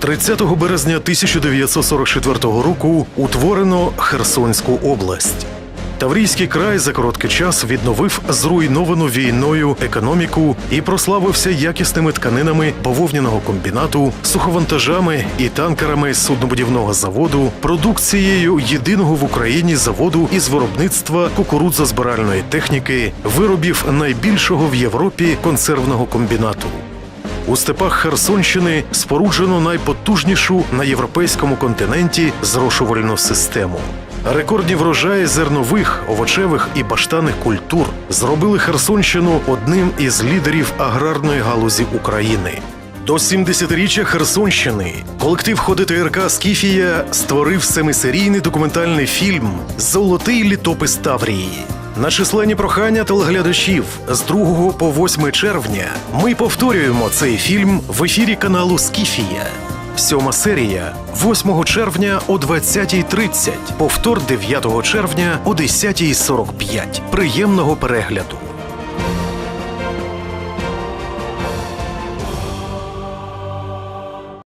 30 березня 1944 року утворено Херсонську область. Таврійський край за короткий час відновив зруйновану війною економіку і прославився якісними тканинами бавовняного комбінату, суховантажами і танкерами суднобудівного заводу, продукцією єдиного в Україні заводу із виробництва кукурудзозбиральної техніки, виробів найбільшого в Європі консервного комбінату. У степах Херсонщини споруджено найпотужнішу на європейському континенті зрошувальну систему. Рекордні врожаї зернових, овочевих і баштаних культур зробили Херсонщину одним із лідерів аграрної галузі України. До 70-річчя Херсонщини колектив Ходи ТРК Скіфія створив семисерійний документальний фільм Золотий літопис Таврії. На численні прохання телеглядачів з 2 по 8 червня ми повторюємо цей фільм в ефірі каналу Скіфія. Сьома серія 8 червня о 20.30, повтор 9 червня о 10.45. Приємного перегляду.